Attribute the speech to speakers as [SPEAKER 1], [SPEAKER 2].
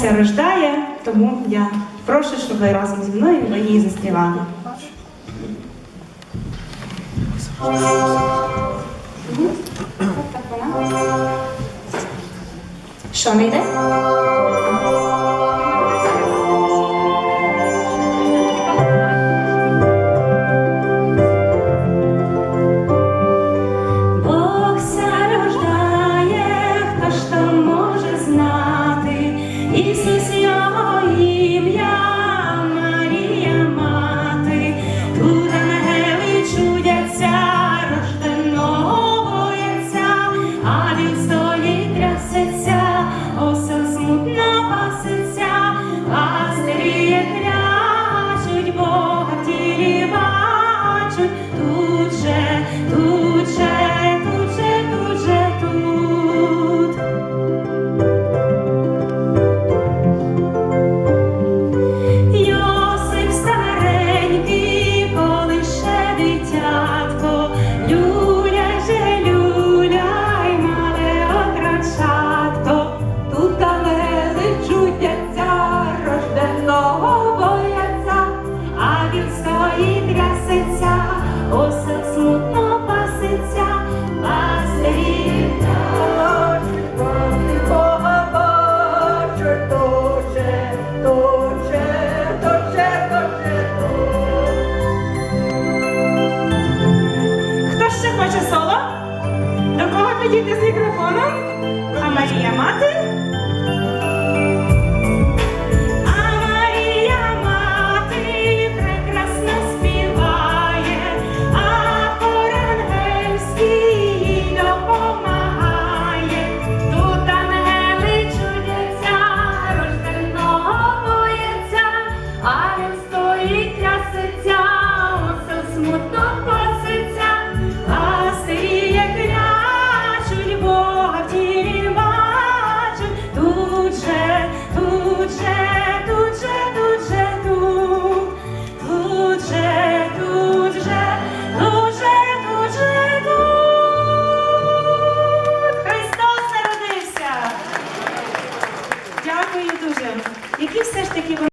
[SPEAKER 1] все рождає, тому я прошу, щоб ви разом зі мною ви її заспівали. Що не йде? night. підійти з мікрофоном. А Марія мати. Дякую дуже. Які все ж таки ви